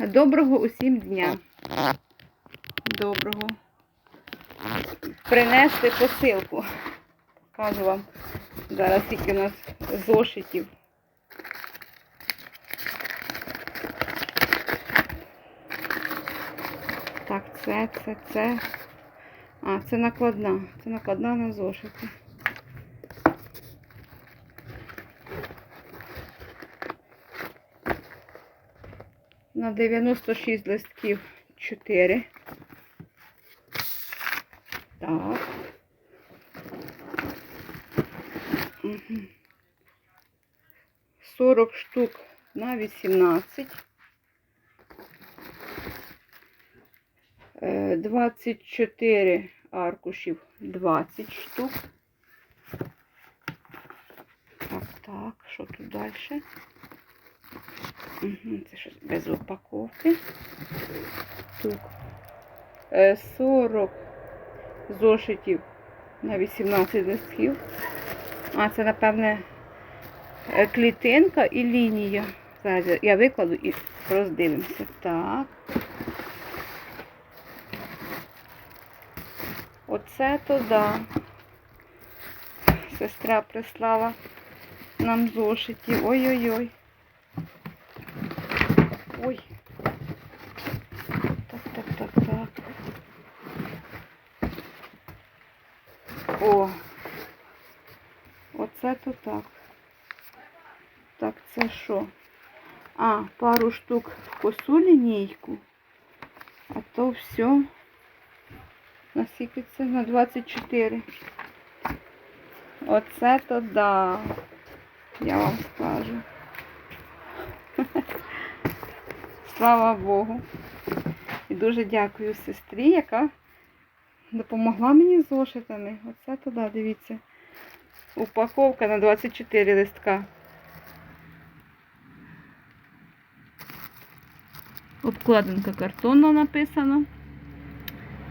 Доброго усім дня. Доброго. Принести посилку. Кажу вам, зараз тільки у нас зошитів. Так, це, це, це. А, це накладна. Це накладна на зошити. На 96 листків 4. Так. Угу. 40 штук на 18. Е, 24 аркушів 20 штук. Так, так, що тут далі? Це щось без упаковки. Тут е, 40 зошитів на 18 листків. А, це, напевне, е, клітинка і лінія. Зараз я викладу і роздивимося. Так. Оце то да. Сестра прислала нам зошитів. Ой-ой-ой. Ой. Так, так, так, так. О. Оце то так. Так, це що? А, пару штук в косу лінійку. А то все. Наскільки це? На 24. Оце то да. Я вам скажу. Слава Богу. І дуже дякую сестрі, яка допомогла мені з зошитами. Оце туди, дивіться. Упаковка на 24 листка. Обкладинка картонна написано.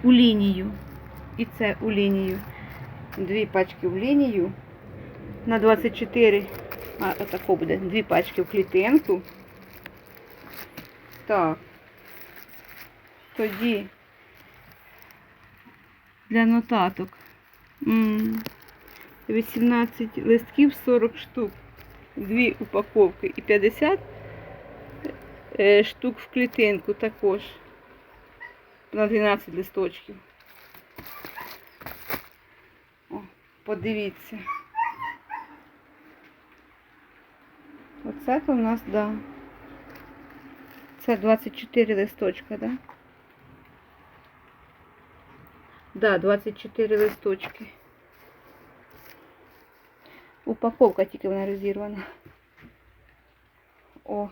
У лінію. І це у лінію. Дві пачки в лінію. На 24. А, отако буде. Дві пачки в клітинку. Так. Тоді для нотаток. 18 листків 40 штук. Дві упаковки і 50 е, штук в клітинку також. На 12 листочків. О, подивіться. Оце то у нас, да. Це 24 листочка, да? Да, 24 листочки. Упаковка тільки вона розірвана. О.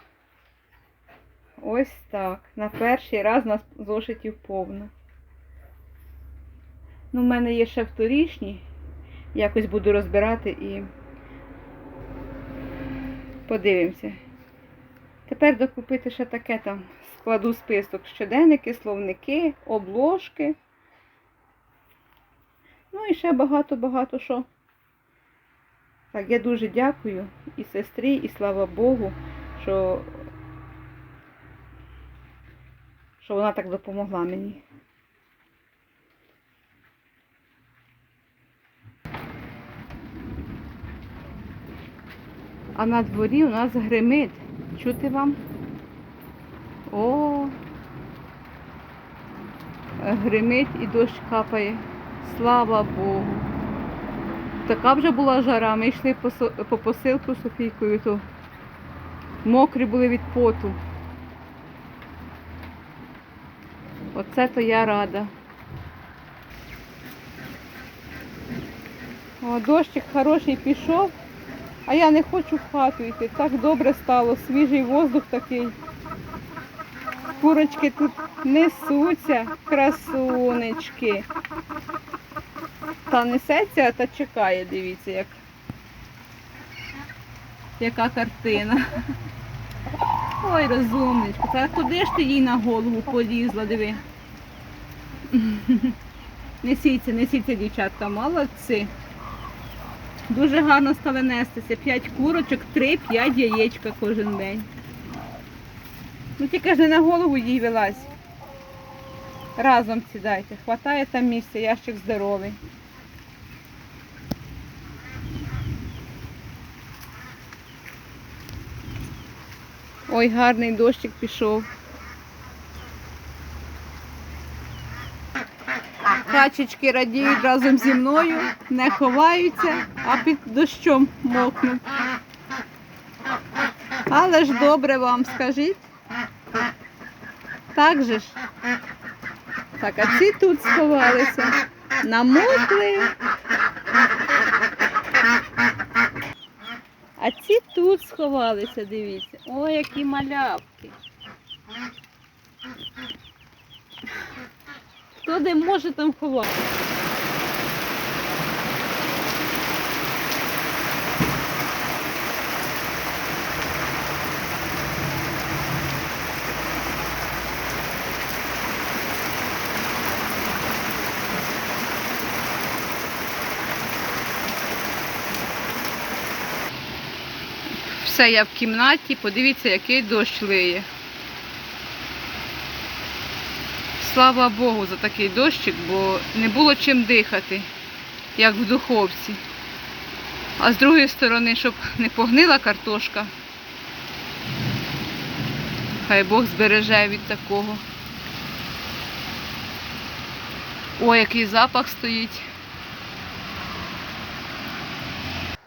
Ось так. На перший раз нас зошитів повно. Ну, в мене є ще вторічні. Якось буду розбирати і подивимося. Тепер докупити ще таке там. Складу список щоденники, словники, обложки. Ну і ще багато-багато що. Так, я дуже дякую і сестрі, і слава Богу, що, що вона так допомогла мені. А на дворі у нас гримить. Чути вам? О, гримить і дощ капає. Слава Богу. Така вже була жара. Ми йшли по, посилку Софійкою, то мокрі були від поту. Оце то я рада. О, дощик хороший пішов, а я не хочу в хату йти. Так добре стало, свіжий воздух такий. Курочки тут несуться, красунечки. Та несеться, та чекає, дивіться, як. Яка картина. Ой, розумничка. Та куди ж ти їй на голову полізла, диви. Несіться, несіться, дівчатка, молодці. Дуже гарно стали нестися. П'ять курочок, три-п'ять яєчка кожен день. Ну тільки ж не на голову їй вилазь. Разом сідайте. Хватає там місця, ящик здоровий. Ой, гарний дощик пішов. Качечки радіють разом зі мною, не ховаються, а під дощом мокнуть. Але ж добре вам скажіть. Так же ж. Так, а ці тут сховалися. Намокли. А ці тут сховалися, дивіться. О, які малявки. Хто де може там ховати? Все, я в кімнаті, подивіться, який дощ лиє. Слава Богу за такий дощик, бо не було чим дихати, як в духовці. А з другої сторони, щоб не погнила картошка. Хай Бог збереже від такого. Ой, який запах стоїть.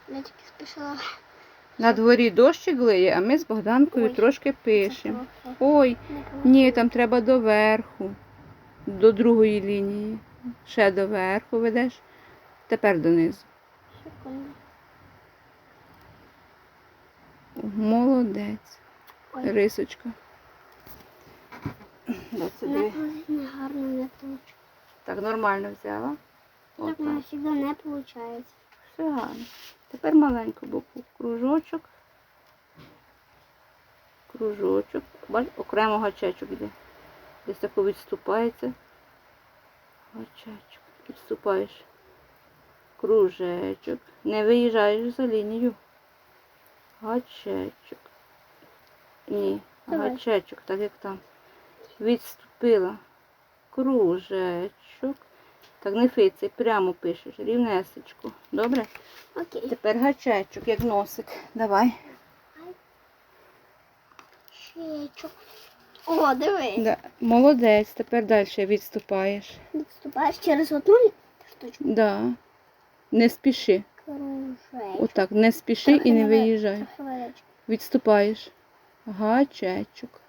Я тільки спішила. На дворі дощик лиє, а ми з Богданкою Ой, трошки пишемо. Ой, ні, там треба доверху, до другої лінії. Ще доверху ведеш, тепер донизу. Молодець. Рисочка. Так, нормально взяла. Так у завжди не виходить. Все гарно. Тепер маленьку букву. Кружочок. Кружочок. Бач, окремо гачечок йде. Десь тако відступається. Гачечок. Відступаєш. Кружечок. Не виїжджаєш за лінію. Гачечок. Ні, Давай. гачечок, так як там. Відступила. Кружечок. Так не фицей, прямо пишеш, рівнесечку. Добре? Окей. Тепер гачечок, як носик. Давай. Щечок. О, диви. Да. Молодець, тепер далі відступаєш. Відступаєш через одну штучку. Да. Не спіши. Кружечок. Отак, не спіши Трохи і не на виїжджай. Відступаєш. Гачечок.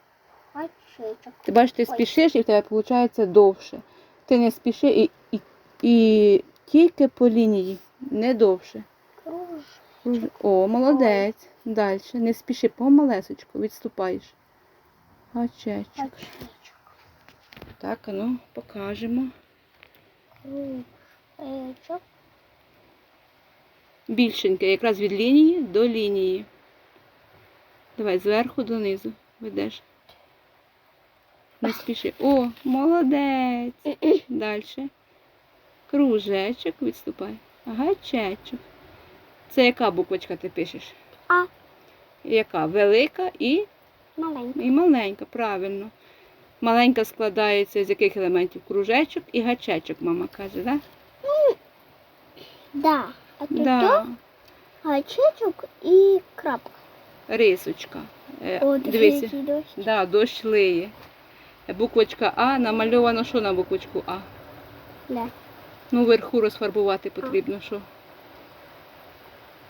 Гачечок. Ти бачиш, ти Ой. спішиш і в тебе виходить довше. Ти не спіши і, і, і тільки по лінії, не довше. Круж. О, молодець. Далі. Не спіши, помалесочку, відступаєш. Гачечок. Гачечок. Так, ну, покажемо. Кружечок. Більшеньке, якраз від лінії до лінії. Давай зверху донизу ведеш. Не спіши. О, молодець. Далі. Кружечок відступай. Гачечок. Це яка буквочка ти пишеш? А. Яка? Велика і, Маленький. і маленька, правильно. Маленька складається з яких елементів? Кружечок і гачечок, мама каже, так? Да. А тут Да. гачечок і крапка. Рисочка. Е, О, який дощ. Да, дощ лиє. Буквочка А намальовано що на буквочку А? Да. Ну, вверху розфарбувати потрібно, що?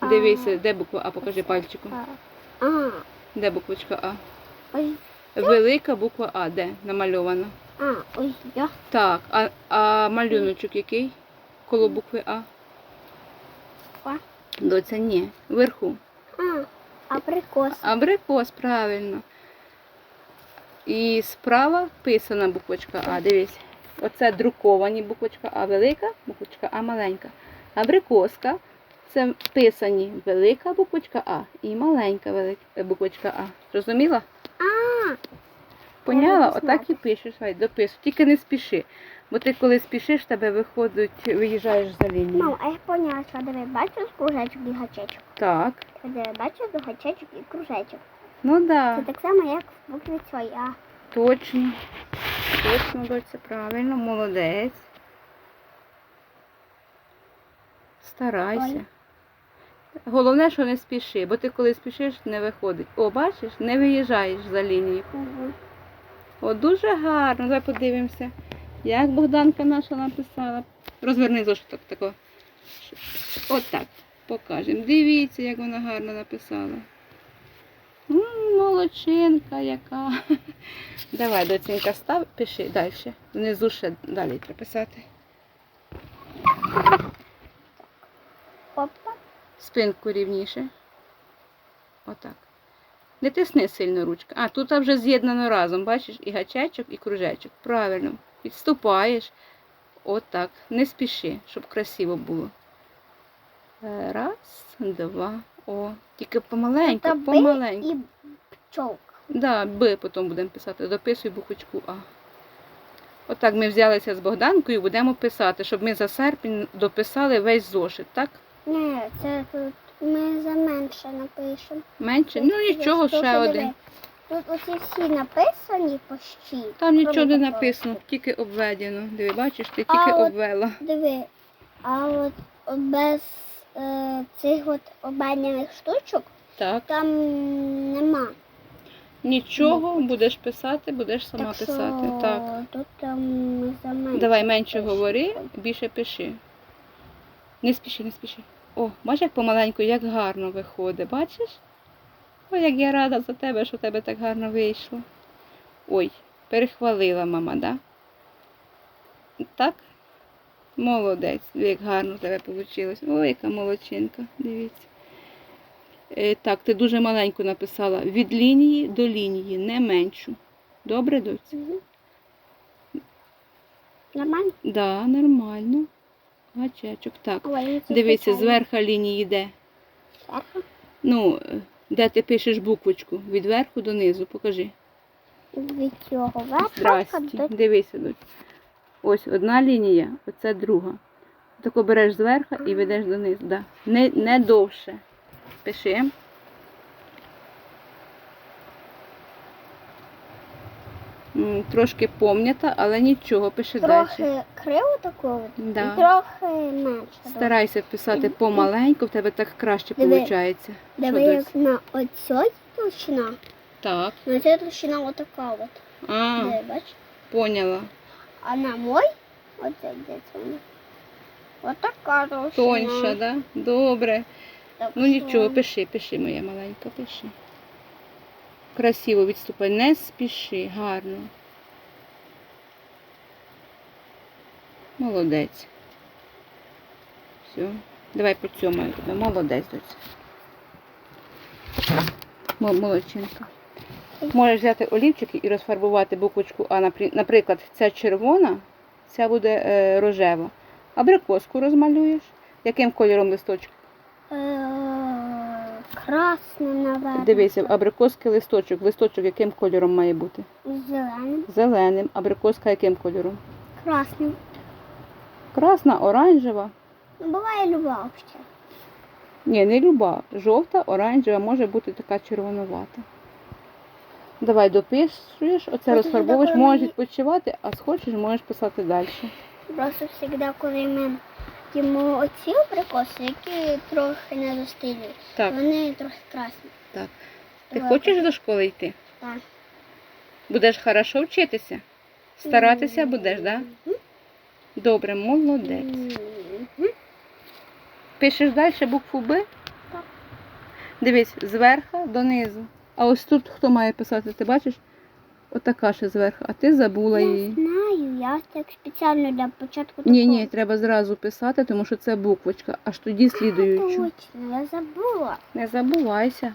Дивися, де буква А, покажи пальчиком. А. Де буквочка А? Ось. Велика буква А, де намальована? А. Ось я. Так, а, а малюночок який? Коло букви А? А. Доця ні. Вверху. А. Абрикос. Абрикос, правильно. І справа писана буквочка А. Дивись. Оце друковані буквочка А велика, буквочка А маленька. Абрикоска це писані велика буквочка А і маленька велика буквочка А. Зрозуміла? А. Поняла? Отак і пишеш, хай дописуй. Тільки не спіши. Бо ти коли спішиш, тебе виходить, виїжджаєш за лінію. Мам, а я поняла, що диви, бачиш кружечок і гачечок. Так, Диви, бачиш гачечок і кружечок. Ну Це так само, як в букві твоя. точно. Точно, доця, правильно, молодець. Старайся. Головне, що не спіши, бо ти коли спішиш, не виходить. О, бачиш, не виїжджаєш за лінію. Угу. О, дуже гарно. Давай подивимося, як Богданка наша написала. Розверни зошиток тако. От так. Покажемо. Дивіться, як вона гарно написала. Молодчинка яка. Давай, доцінька, став, пиши далі. Внизу ще далі треба писати. Опа. Спинку рівніше. Отак. Не тисни сильно ручка. А, тут вже з'єднано разом, бачиш, і гачечок, і кружечок. Правильно. Відступаєш. Отак. Не спіши, щоб красиво було. Е, Раз, два. О. Тільки помаленьку, помаленьку. І. Да, Б потім будемо писати. Дописуй буквочку А. Отак ми взялися з Богданкою, будемо писати, щоб ми за серпень дописали весь зошит, так? Ні, це тут ми за менше напишемо. Менше? Ну нічого, ще один. Тут оці всі написані почти. Там нічого не написано, тільки обведено. Диви, бачиш, ти А тільки от- обвела. Диви, а от без е, цих от обедняних штучок Так. там нема. Нічого, будеш писати, будеш сама так писати. Що Так. Тут там менше. Давай менше пишемо. говори, більше пиши. Не спіши, не спіши. О, бачиш, як помаленьку, як гарно виходить, бачиш? Ой, як я рада за тебе, що в тебе так гарно вийшло. Ой, перехвалила мама, да? Так? Молодець, як гарно в тебе вийшло. Ой, яка молодчинка, дивіться. Е, так, ти дуже маленьку написала. Від лінії до лінії, не меншу. Добре, доць? Мгм. Нормально? Да, нормально. Гачечок, так. Ой, звичайно. зверху лінії йде. Зверху? Ну, де ти пишеш буквочку? Від верху до низу, покажи. Від цього Здрасті. до Дивися, дочь. Ось одна лінія, оце друга. Тако береш зверху і ведеш донизу. Да. Не, не довше. Пиши. Трошки помнята, але нічого, пиши далі. трохи криво такого, Да. і трохи менше. Старайся писати помаленьку, в тебе так краще Диви. виходить. Диви, як на оцій толщина, Так. на цій толщина отака от. А, Диви, бач? поняла. А на мой, оце де це вона. Отака толщина. Тоньша, да? Добре. Ну нічого, пиши, пиши, моя маленька, пиши. Красиво відступай, не спіши, гарно. Молодець. Все. Давай поцьомаю тебе. Молодець, доця. Мо- Молодчинка. Можеш взяти олівчики і розфарбувати буквочку А. Наприклад, ця червона, ця буде е, рожева. Абрикоску розмалюєш. Яким кольором листочок? Красне, наверное. Дивися, абрикоски листочок. Листочок яким кольором має бути? Зеленим. Зеленим. Абрикоска яким кольором? Красним. Красна, оранжева. Буває люба взагалі. Ні, не люба. Жовта, оранжева, може бути така червонувата. Давай допишеш, оце розфарбовуєш, можеш відпочивати, а схочеш, можеш писати далі. Просто завжди, коли ми їмо оці абрикоси, які трохи не достиглі, Так, вони трохи красні. так. Ти Давай. хочеш до школи йти? Так. Будеш хорошо вчитися? Старатися будеш, так? Да? Добре, молодець. Мгм. Пишеш далі букву Б? Так. Дивись, зверху донизу. А ось тут хто має писати, ти бачиш? Отака ще зверху, а ти забула Я її. знаю, я так спеціально для початку Ні, такого. ні, треба зразу писати, тому що це буквочка, аж тоді слідуючу. Точно, я забула. Не забувайся.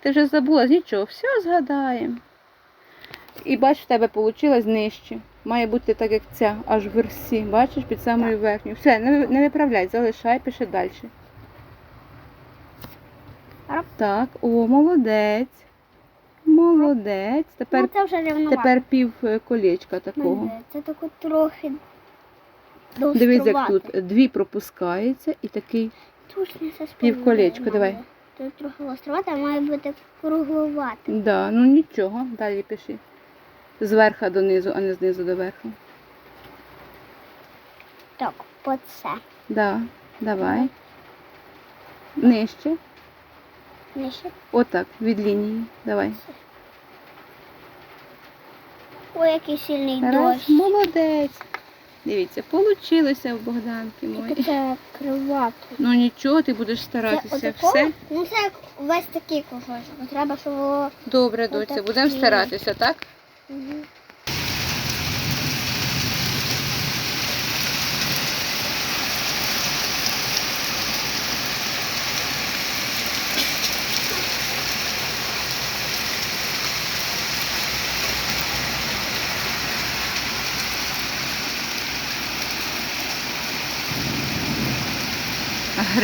Ти вже забула, нічого, все згадаємо. І бач, в тебе вийшло нижче. Має бути так, як ця, аж в версі. Бачиш, під самою верхньою. Все, не, не виправляй, залишай, пиши далі. Так, о, молодець. Молодець. Тепер, ну, це вже рівновато. тепер пів е, колечка такого. Це тако трохи Дивись, як тут дві пропускається і такий півколечко. Давай. тут трохи гострувати, а має бути круглувати. Да, ну нічого, далі пиши. Зверха донизу, а не знизу до верху. Так, по це. Да, давай. Нижче. Нижче. Отак, від лінії. Давай. Ой, який сильний Раз, дощ. молодець. Дивіться, получилося в Богданки мої. це кривато. Ну нічого, ти будеш Це старатися. отако? Все Ну це як весь такий кусочок. Треба, щоб було. добре, доця, будемо старатися, так? Мгм.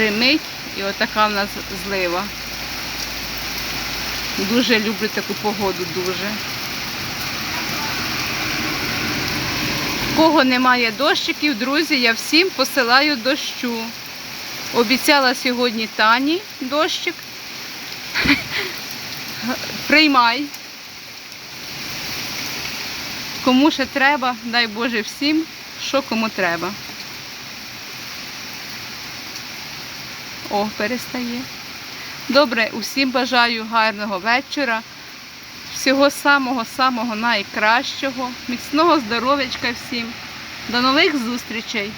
Гримить і отака в нас злива. Дуже люблю таку погоду, дуже. Кого немає дощиків, друзі, я всім посилаю дощу. Обіцяла сьогодні Тані дощик. Приймай. Кому ще треба, дай Боже всім, що кому треба. О, перестає. Добре, усім бажаю гарного вечора. Всього самого-самого найкращого. Міцного здоров'ячка всім. До нових зустрічей!